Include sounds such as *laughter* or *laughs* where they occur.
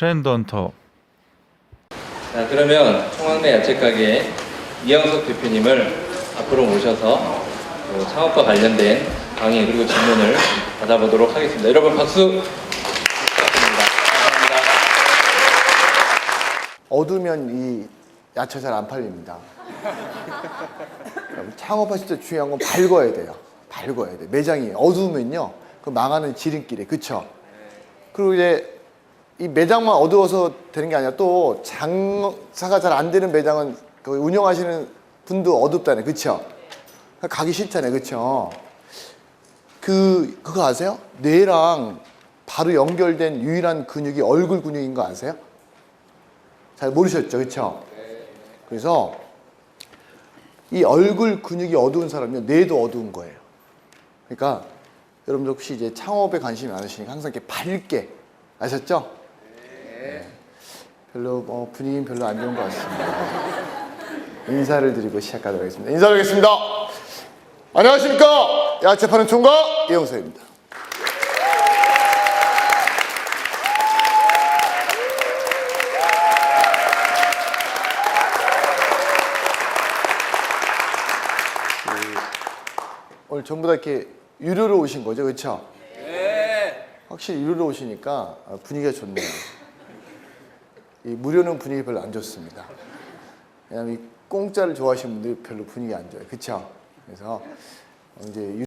트렌드 헌터 자, 그러면 청황내 야채가게 이영석 대표님을 앞으로 모셔서 또 창업과 관련된 강의 그리고 질문을 받아보도록 하겠습니다. 여러분 박수. 어두면 이 야채 잘 안 팔립니다. 그럼 *laughs* 창업하실 때 중요한 건 밝아야 돼요. 밝아야 돼. 매장이 어두우면요, 그 망하는 지름길에 그쵸? 그리고 이제 이 매장만 어두워서 되는 게 아니라 또 장사가 잘 안 되는 매장은 그 운영하시는 분도 어둡다네, 그쵸? 가기 싫잖아요, 그쵸? 그 그거 아세요? 뇌랑 바로 연결된 유일한 근육이 얼굴 근육인 거 아세요? 잘 모르셨죠, 그렇죠? 그래서 이 얼굴 근육이 어두운 사람은 뇌도 어두운 거예요. 그러니까 여러분들 혹시 이제 창업에 관심이 많으시니까 항상 이렇게 밝게 아셨죠? 네. 별로 어, 분위기는 별로 안 좋은 것 같습니다. 인사를 드리고 시작하도록 하겠습니다. 인사드리겠습니다. 안녕하십니까? 야채 파는 총각 이영서입니다. 오늘 전부 다 이렇게 유료로 오신 거죠, 그렇죠? 네. 확실히 유료로 오시니까 아, 분위기가 좋네요. 이 무료는 분위기 별로 안 좋습니다. 왜냐하면 이 공짜를 좋아하시는 분들이 별로 분위기 안 좋아요, 그렇죠? 그래서 이제